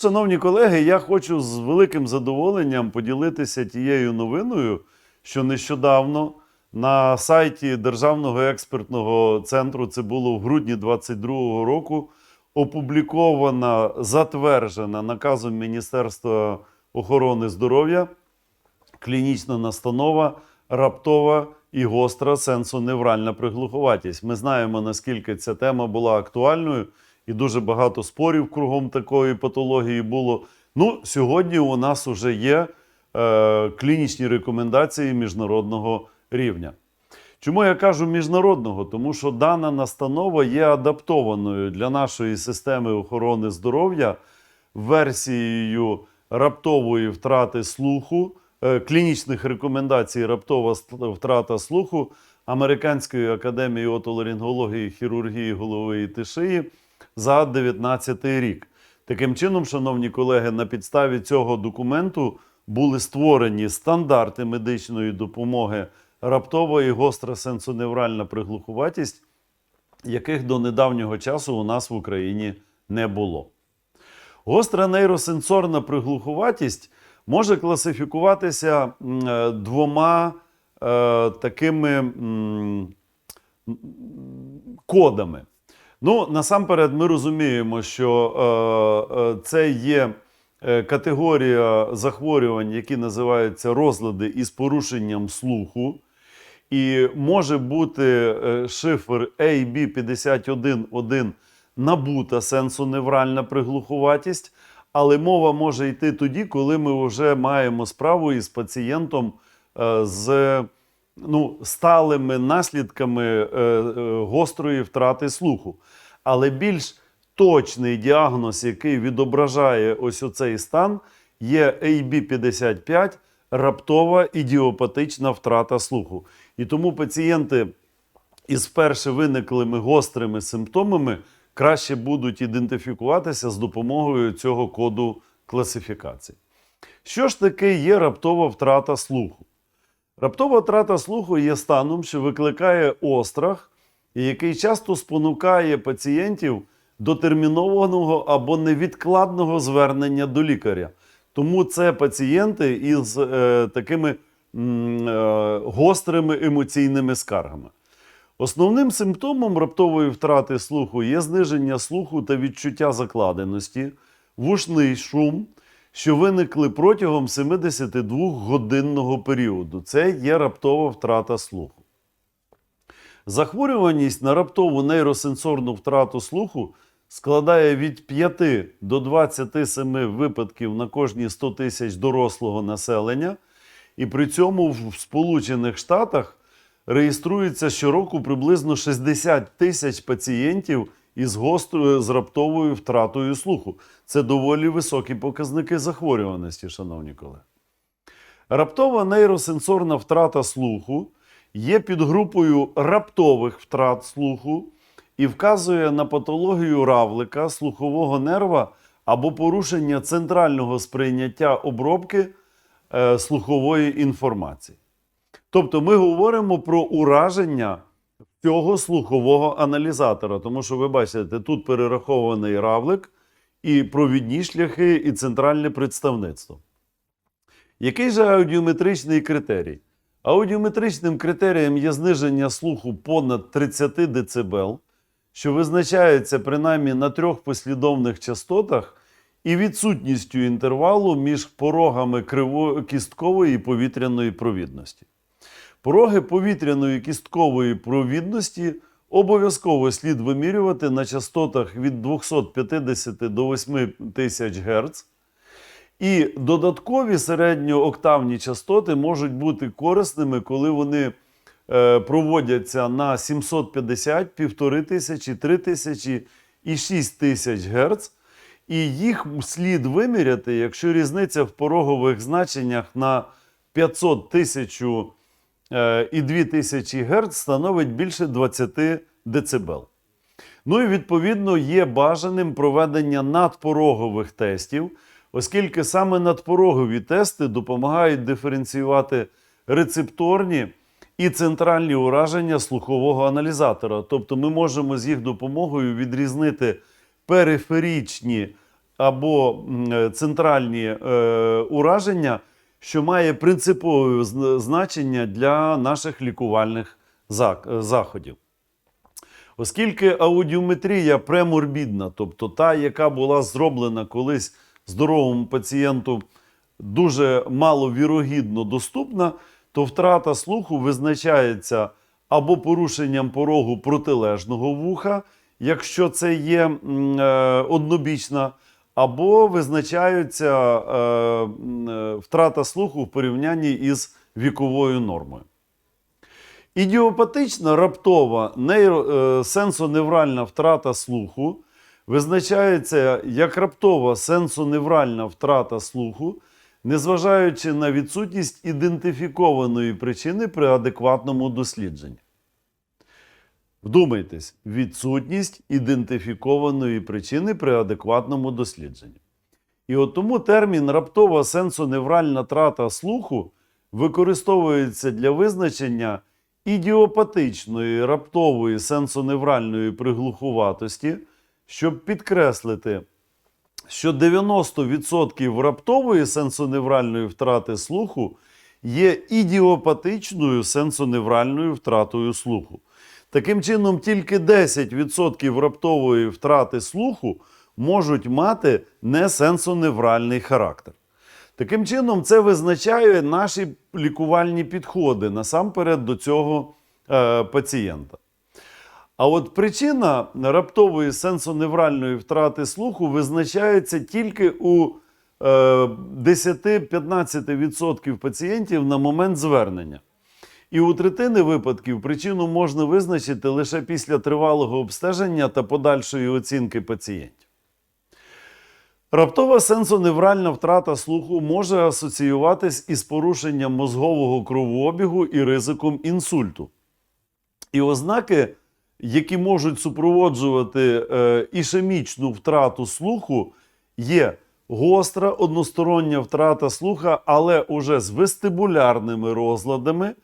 Шановні колеги, я хочу з великим задоволенням поділитися тією новиною, що нещодавно на сайті Державного експертного центру, це було в грудні 2022 року, опублікована, затверджена наказом Міністерства охорони здоров'я клінічна настанова раптова і гостра сенсоневральна приглуховатість. Ми знаємо, наскільки ця тема була актуальною, і дуже багато спорів кругом такої патології було. Ну, сьогодні у нас вже є е, клінічні рекомендації міжнародного рівня. Чому я кажу міжнародного? Тому що дана настанова є адаптованою для нашої системи охорони здоров'я версією раптової втрати слуху, е, клінічних рекомендацій раптова втрата слуху Американської академії отоларингології, хірургії голови і шиї за 19 рік. Таким чином, шановні колеги, на підставі цього документу були створені стандарти медичної допомоги раптова і гостра сенсоневральна приглухуватість, яких до недавнього часу у нас в Україні не було. Гостра нейросенсорна приглухуватість може класифікуватися е, двома е, такими м, кодами. Ну, насамперед, ми розуміємо, що е, е, це є е, категорія захворювань, які називаються розлади із порушенням слуху. І може бути е, шифр AB511 набута сенсоневральна приглухуватість, але мова може йти тоді, коли ми вже маємо справу із пацієнтом з ну, сталими наслідками е, е, гострої втрати слуху. Але більш точний діагноз, який відображає ось оцей стан, є AB55 раптова ідіопатична втрата слуху. І тому пацієнти із вперше виниклими гострими симптомами краще будуть ідентифікуватися з допомогою цього коду класифікації. Що ж таке є раптова втрата слуху? Раптова втрата слуху є станом, що викликає острах, і який часто спонукає пацієнтів до термінованого або невідкладного звернення до лікаря. Тому це пацієнти із е, такими м, е, гострими емоційними скаргами. Основним симптомом раптової втрати слуху є зниження слуху та відчуття закладеності, вушний шум, що виникли протягом 72-годинного періоду. Це є раптова втрата слуху. Захворюваність на раптову нейросенсорну втрату слуху складає від 5 до 27 випадків на кожні 100 тисяч дорослого населення, і при цьому в Сполучених Штатах реєструється щороку приблизно 60 тисяч пацієнтів із гострою з раптовою втратою слуху. Це доволі високі показники захворюваності, шановні колеги. Раптова нейросенсорна втрата слуху є підгрупою раптових втрат слуху і вказує на патологію равлика, слухового нерва або порушення центрального сприйняття обробки е, слухової інформації. Тобто ми говоримо про ураження цього слухового аналізатора, тому що ви бачите, тут перерахований равлик, і провідні шляхи, і центральне представництво. Який же аудіометричний критерій? Аудіометричним критерієм є зниження слуху понад 30 дБ, що визначається принаймні на трьох послідовних частотах і відсутністю інтервалу між порогами кісткової і повітряної провідності. Пороги повітряної кісткової провідності обов'язково слід вимірювати на частотах від 250 до 8 тисяч Гц. І додаткові середньооктавні частоти можуть бути корисними, коли вони е, проводяться на 750, 1500, 3000 і 6000 Гц. І їх слід виміряти, якщо різниця в порогових значеннях на 500 тисяч е, і 2000 Гц становить більше 20 дБ. Ну і відповідно є бажаним проведення надпорогових тестів, оскільки саме надпорогові тести допомагають диференціювати рецепторні і центральні ураження слухового аналізатора. Тобто ми можемо з їх допомогою відрізнити периферічні або е, центральні е, ураження, що має принципове значення для наших лікувальних заходів. Оскільки аудіометрія преморбідна, тобто та, яка була зроблена колись здоровому пацієнту, дуже маловірогідно доступна, то втрата слуху визначається або порушенням порогу протилежного вуха, якщо це є е, однобічна, або визначається е, е, втрата слуху в порівнянні із віковою нормою. Ідіопатична раптова е, сенсоневральна втрата слуху визначається як раптова сенсоневральна втрата слуху, незважаючи на відсутність ідентифікованої причини при адекватному дослідженні. Вдумайтесь, відсутність ідентифікованої причини при адекватному дослідженні. І от тому термін раптова сенсоневральна трата слуху використовується для визначення ідіопатичної раптової сенсоневральної приглухуватості, щоб підкреслити, що 90% раптової сенсоневральної втрати слуху є ідіопатичною сенсоневральною втратою слуху. Таким чином, тільки 10% раптової втрати слуху можуть мати несенсоневральний характер. Таким чином, це визначає наші лікувальні підходи насамперед до цього е, пацієнта. А от причина раптової сенсоневральної втрати слуху визначається тільки у е, 10-15% пацієнтів на момент звернення. І у третини випадків причину можна визначити лише після тривалого обстеження та подальшої оцінки пацієнтів. Раптова сенсоневральна втрата слуху може асоціюватись із порушенням мозгового кровообігу і ризиком інсульту. І ознаки, які можуть супроводжувати е, ішемічну втрату слуху, є гостра одностороння втрата слуха, але уже з вестибулярними розладами,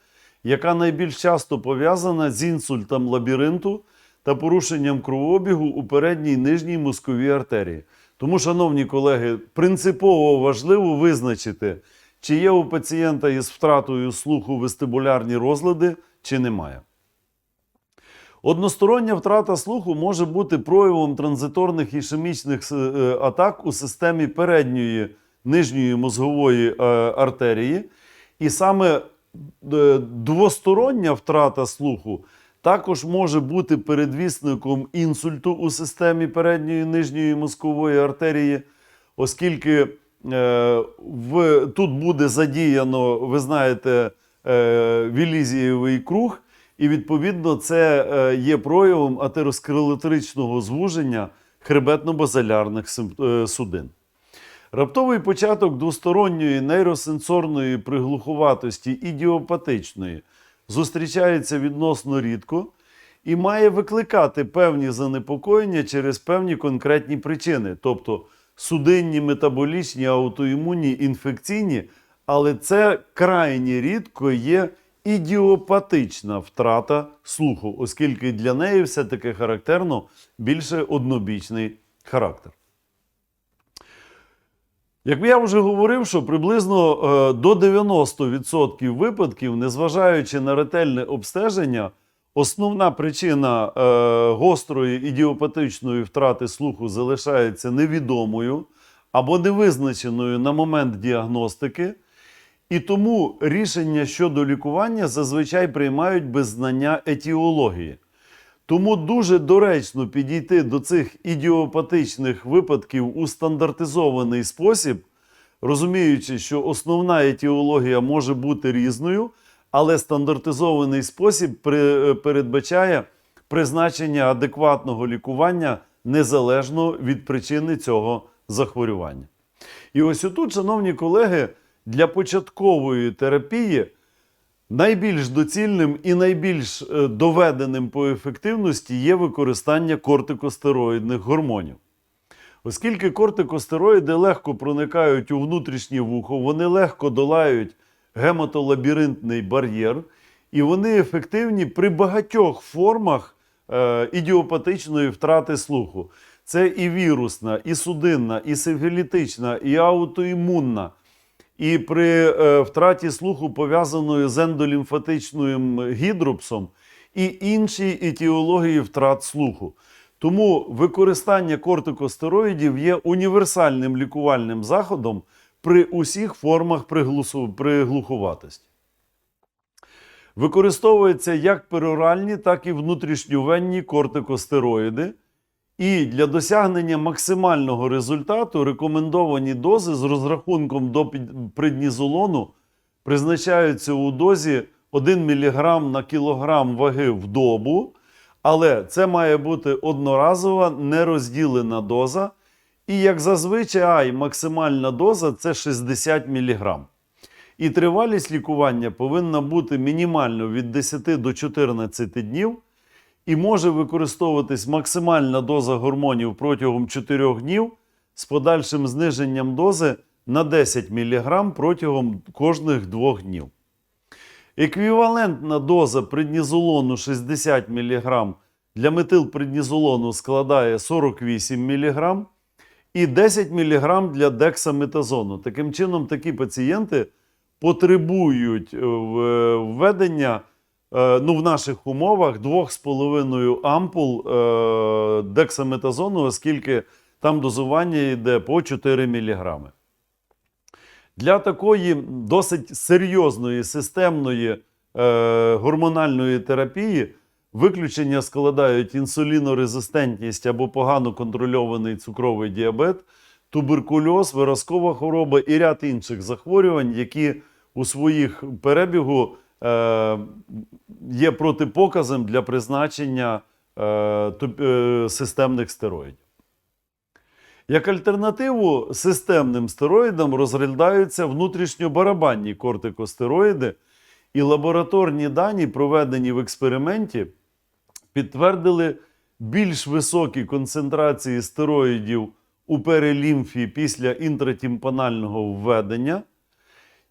яка найбільш часто пов'язана з інсультом лабіринту та порушенням кровообігу у передній нижній мозковій артерії. Тому, шановні колеги, принципово важливо визначити, чи є у пацієнта із втратою слуху вестибулярні розлади, чи немає. Одностороння втрата слуху може бути проявом транзиторних ішемічних е, атак у системі передньої нижньої мозгової е, артерії. І саме двостороння втрата слуху також може бути передвісником інсульту у системі передньої нижньої мозкової артерії, оскільки е, в, тут буде задіяно, ви знаєте, е, вілізієвий круг, і відповідно це е, є проявом атеросклеротричного звуження хребетно-базалярних сим- е, судин. Раптовий початок двосторонньої нейросенсорної приглухуватості ідіопатичної зустрічається відносно рідко і має викликати певні занепокоєння через певні конкретні причини, тобто судинні, метаболічні, аутоімунні, інфекційні, але це крайні рідко є ідіопатична втрата слуху, оскільки для неї все-таки характерно більше однобічний характер. Як я вже говорив, що приблизно е, до 90% випадків, незважаючи на ретельне обстеження, основна причина е, гострої ідіопатичної втрати слуху залишається невідомою або невизначеною на момент діагностики, і тому рішення щодо лікування зазвичай приймають без знання етіології. Тому дуже доречно підійти до цих ідіопатичних випадків у стандартизований спосіб, розуміючи, що основна етіологія може бути різною, але стандартизований спосіб передбачає призначення адекватного лікування незалежно від причини цього захворювання. І ось отут, шановні колеги, для початкової терапії Найбільш доцільним і найбільш е, доведеним по ефективності є використання кортикостероїдних гормонів. Оскільки кортикостероїди легко проникають у внутрішнє вухо, вони легко долають гематолабіринтний бар'єр, і вони ефективні при багатьох формах е, ідіопатичної втрати слуху. Це і вірусна, і судинна, і сифілітична, і аутоімунна. І при е, втраті слуху, пов'язаної з ендолімфатичним гідропсом, і інші етіології втрат слуху. Тому використання кортикостероїдів є універсальним лікувальним заходом при усіх формах приглухуватості. Використовуються як пероральні, так і внутрішньовенні кортикостероїди. І для досягнення максимального результату рекомендовані дози з розрахунком до преднізолону призначаються у дозі 1 мг на кілограм ваги в добу, але це має бути одноразова нерозділена доза. І як зазвичай максимальна доза це 60 мг. І тривалість лікування повинна бути мінімально від 10 до 14 днів і може використовуватись максимальна доза гормонів протягом 4 днів з подальшим зниженням дози на 10 мг протягом кожних 2 днів. Еквівалентна доза преднізолону 60 мг для метилпреднізолону складає 48 мг і 10 мг для дексаметазону. Таким чином, такі пацієнти потребують е, введення е, ну, в наших умовах 2,5 ампул е, дексаметазону, оскільки там дозування йде по 4 мг. Для такої досить серйозної системної е, гормональної терапії виключення складають інсулінорезистентність або погано контрольований цукровий діабет, туберкульоз, виразкова хвороба і ряд інших захворювань, які у своїх перебігу е, є протипоказом для призначення е, е, системних стероїдів. Як альтернативу системним стероїдам розглядаються внутрішньобарабанні кортикостероїди, і лабораторні дані, проведені в експерименті, підтвердили більш високі концентрації стероїдів у перелімфі після інтратімпанального введення,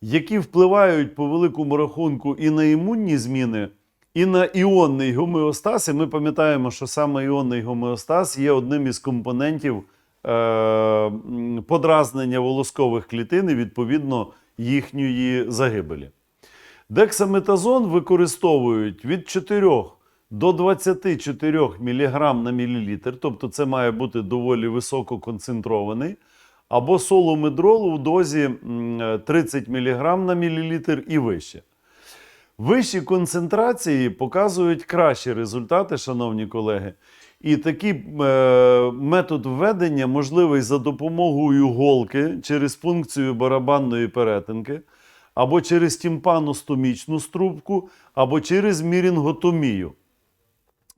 які впливають по великому рахунку і на імунні зміни, і на іонний гомеостаз. І ми пам'ятаємо, що саме іонний гомеостаз є одним із компонентів е, подразнення волоскових клітин і відповідно їхньої загибелі. Дексаметазон використовують від 4 до 24 мг на мілілітр, тобто це має бути доволі високо концентрований, або соломедрол у дозі 30 мг на мілілітр і вище. Вищі концентрації показують кращі результати, шановні колеги. І такий е, метод введення можливий за допомогою голки через функцію барабанної перетинки, або через тімпаностомічну струбку, або через мірінготомію.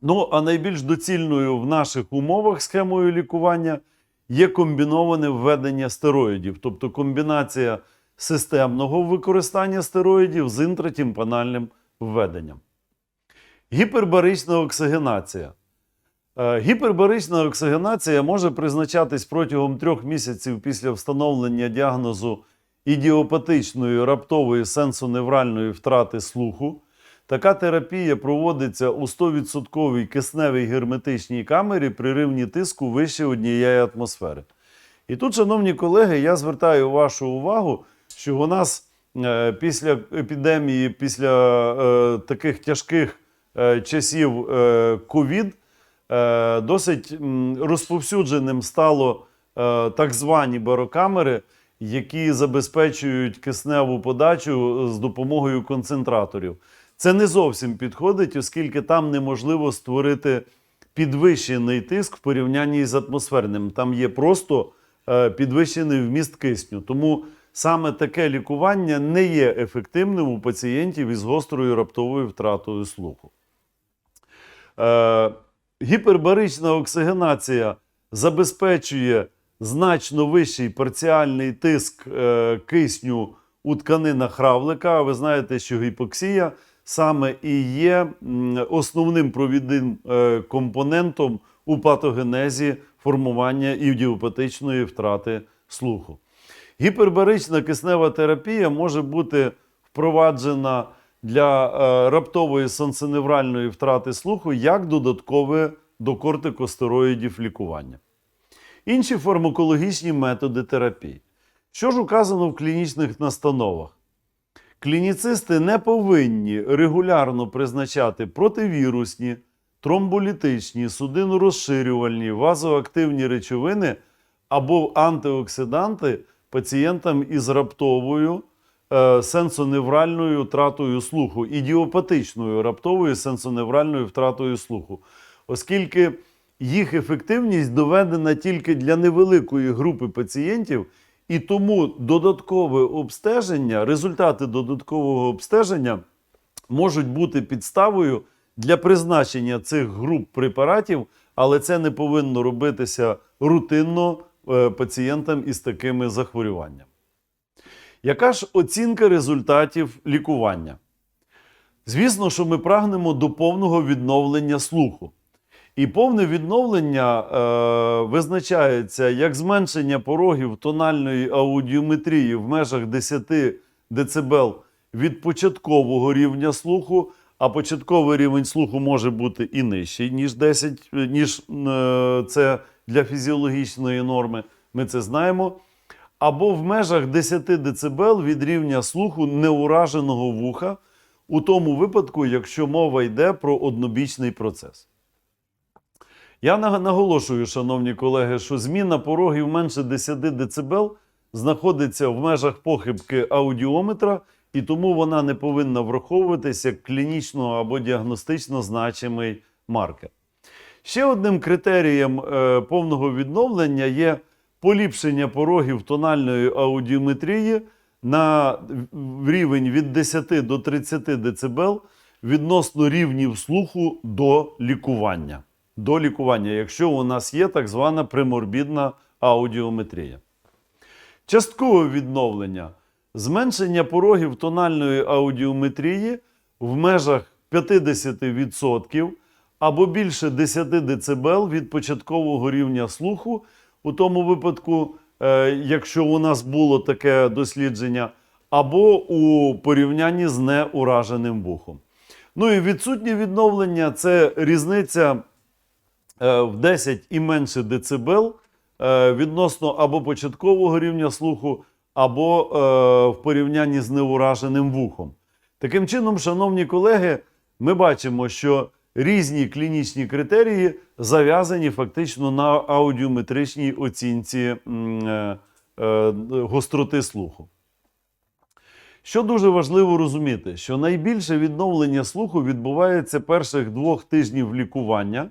Ну, а найбільш доцільною в наших умовах схемою лікування є комбіноване введення стероїдів, тобто комбінація системного використання стероїдів з інтратімпанальним введенням. Гіпербарична оксигенація. Е, Гіпербарична оксигенація може призначатись протягом трьох місяців після встановлення діагнозу ідіопатичної раптової сенсоневральної втрати слуху. Така терапія проводиться у 100% кисневій герметичній камері при рівні тиску вище однієї атмосфери. І тут, шановні колеги, я звертаю вашу увагу, що у нас е, після епідемії, після е, таких тяжких е, часів ковід, досить розповсюдженим стало так звані барокамери, які забезпечують кисневу подачу з допомогою концентраторів. Це не зовсім підходить, оскільки там неможливо створити підвищений тиск в порівнянні з атмосферним. Там є просто е, підвищений вміст кисню. Тому саме таке лікування не є ефективним у пацієнтів із гострою раптовою втратою слуху. Е, гіпербарична оксигенація забезпечує значно вищий парціальний тиск е, кисню у тканинах равлика. Ви знаєте, що гіпоксія саме і є основним провідним е, компонентом у патогенезі формування ідіопатичної втрати слуху. Гіпербарична киснева терапія може бути впроваджена для е, раптової сенсоневральної втрати слуху як додаткове до кортикостероїдів лікування. Інші фармакологічні методи терапії. Що ж указано в клінічних настановах? Клініцисти не повинні регулярно призначати противірусні, тромболітичні, судинорозширювальні, вазоактивні речовини або антиоксиданти пацієнтам із раптовою е, сенсоневральною втратою слуху, ідіопатичною раптовою сенсоневральною втратою слуху, оскільки їх ефективність доведена тільки для невеликої групи пацієнтів, і тому додаткове обстеження, результати додаткового обстеження можуть бути підставою для призначення цих груп препаратів, але це не повинно робитися рутинно е, пацієнтам із такими захворюваннями. Яка ж оцінка результатів лікування? Звісно, що ми прагнемо до повного відновлення слуху. І повне відновлення е, визначається як зменшення порогів тональної аудіометрії в межах 10 дБ від початкового рівня слуху, а початковий рівень слуху може бути і нижчий, ніж 10, е, ніж е, це для фізіологічної норми. Ми це знаємо. Або в межах 10 дБ від рівня слуху неураженого вуха, у тому випадку, якщо мова йде про однобічний процес. Я наголошую, шановні колеги, що зміна порогів менше 10 дБ знаходиться в межах похибки аудіометра, і тому вона не повинна враховуватися як клінічно або діагностично значимий маркер. Ще одним критерієм е, повного відновлення є поліпшення порогів тональної аудіометрії на рівень від 10 до 30 дБ відносно рівнів слуху до лікування. До лікування, якщо у нас є так звана приморбідна аудіометрія. Часткове відновлення зменшення порогів тональної аудіометрії в межах 50% або більше 10 дБ від початкового рівня слуху, у тому випадку, е, якщо у нас було таке дослідження, або у порівнянні з неураженим вухом. Ну і відсутнє відновлення це різниця в 10 і менше децибел е, відносно або початкового рівня слуху, або е, в порівнянні з неураженим вухом. Таким чином, шановні колеги, ми бачимо, що різні клінічні критерії зав'язані фактично на аудіометричній оцінці е, е, гостроти слуху. Що дуже важливо розуміти, що найбільше відновлення слуху відбувається перших двох тижнів лікування,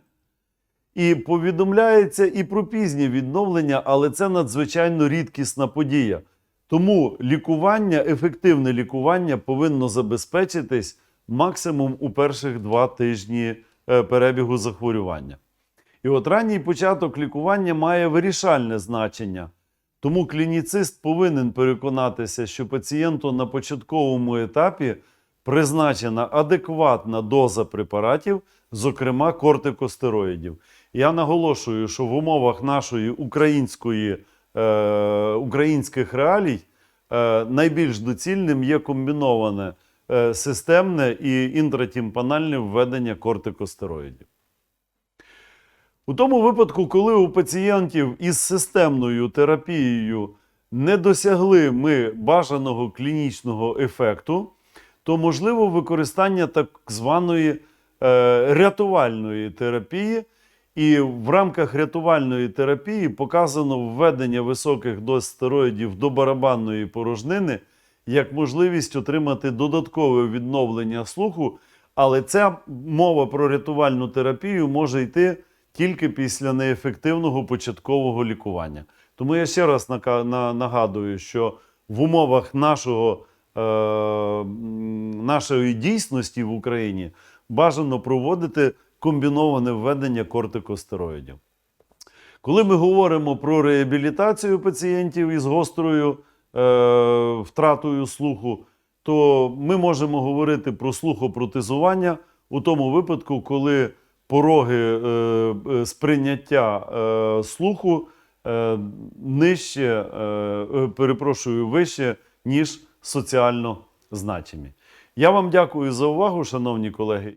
і повідомляється і про пізнє відновлення, але це надзвичайно рідкісна подія. Тому лікування, ефективне лікування повинно забезпечитись максимум у перших два тижні е, перебігу захворювання. І от ранній початок лікування має вирішальне значення. Тому клініцист повинен переконатися, що пацієнту на початковому етапі призначена адекватна доза препаратів, зокрема кортикостероїдів. Я наголошую, що в умовах нашої української, е, українських реалій е, найбільш доцільним є комбіноване е, системне і інтратімпанальне введення кортикостероїдів. У тому випадку, коли у пацієнтів із системною терапією не досягли ми бажаного клінічного ефекту, то можливо використання так званої е, рятувальної терапії. І в рамках рятувальної терапії показано введення високих доз стероїдів до барабанної порожнини як можливість отримати додаткове відновлення слуху. Але ця мова про рятувальну терапію може йти тільки після неефективного початкового лікування. Тому я ще раз нагадую, що в умовах нашого, е, нашої дійсності в Україні бажано проводити комбіноване введення кортикостероїдів. Коли ми говоримо про реабілітацію пацієнтів із гострою е, втратою слуху, то ми можемо говорити про слухопротезування у тому випадку, коли пороги е, е, сприйняття е, слуху е, нижче, е, е, перепрошую, вище, ніж соціально значимі. Я вам дякую за увагу, шановні колеги.